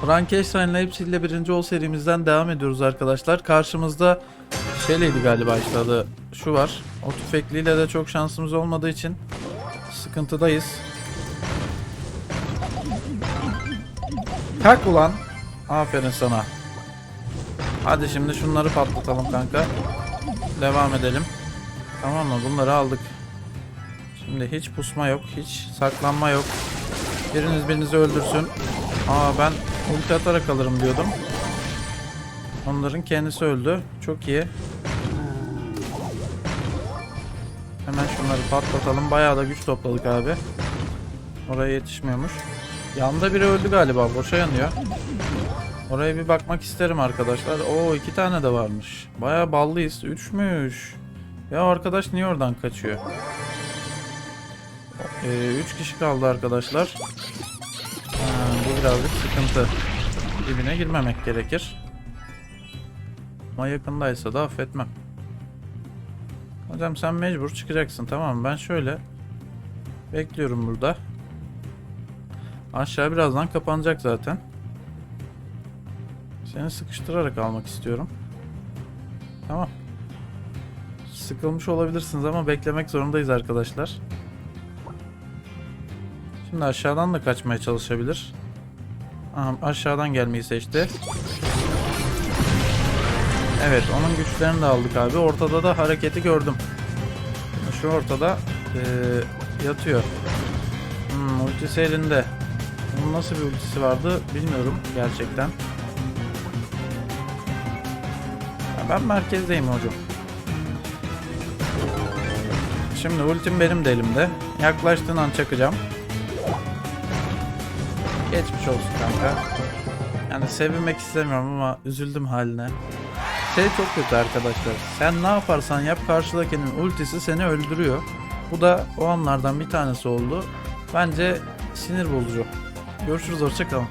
Frankenstein Leipzig birinci ol serimizden devam ediyoruz arkadaşlar. Karşımızda Shelley'di galiba işte adı şu var. O tüfekliyle de çok şansımız olmadığı için sıkıntıdayız. Kalk ulan. Aferin sana. Hadi şimdi şunları patlatalım kanka. Devam edelim. Tamam mı? Bunları aldık. Şimdi hiç pusma yok. Hiç saklanma yok. Biriniz birinizi öldürsün. Aa ben ulti atarak alırım diyordum. Onların kendisi öldü. Çok iyi. Hemen şunları patlatalım. Bayağı da güç topladık abi. Oraya yetişmiyormuş. Yanda biri öldü galiba. Boşa yanıyor. Oraya bir bakmak isterim arkadaşlar. Oo iki tane de varmış. Bayağı ballıyız. Üçmüş. Ya arkadaş niye oradan kaçıyor? Ee, üç kişi kaldı arkadaşlar. Ha, bu birazcık sıkıntı. Dibine girmemek gerekir. Ama yakındaysa da affetmem. Hocam sen mecbur çıkacaksın tamam mı? Ben şöyle bekliyorum burada. Aşağı birazdan kapanacak zaten. Seni sıkıştırarak almak istiyorum. Tamam. Sıkılmış olabilirsiniz ama beklemek zorundayız arkadaşlar. Şimdi aşağıdan da kaçmaya çalışabilir. Aha, aşağıdan gelmeyi seçti. Evet onun güçlerini de aldık abi. Ortada da hareketi gördüm. Şu ortada eee, yatıyor. Hmm, ultisi elinde. Onun nasıl bir ultisi vardı bilmiyorum gerçekten. Ha, ben merkezdeyim hocam. Şimdi ultim benim de elimde. Yaklaştığın an çakacağım. Geçmiş olsun kanka. Yani sevinmek istemiyorum ama üzüldüm haline. Şey çok kötü arkadaşlar. Sen ne yaparsan yap karşıdakinin ultisi seni öldürüyor. Bu da o anlardan bir tanesi oldu. Bence sinir bozucu. Görüşürüz hoşçakalın.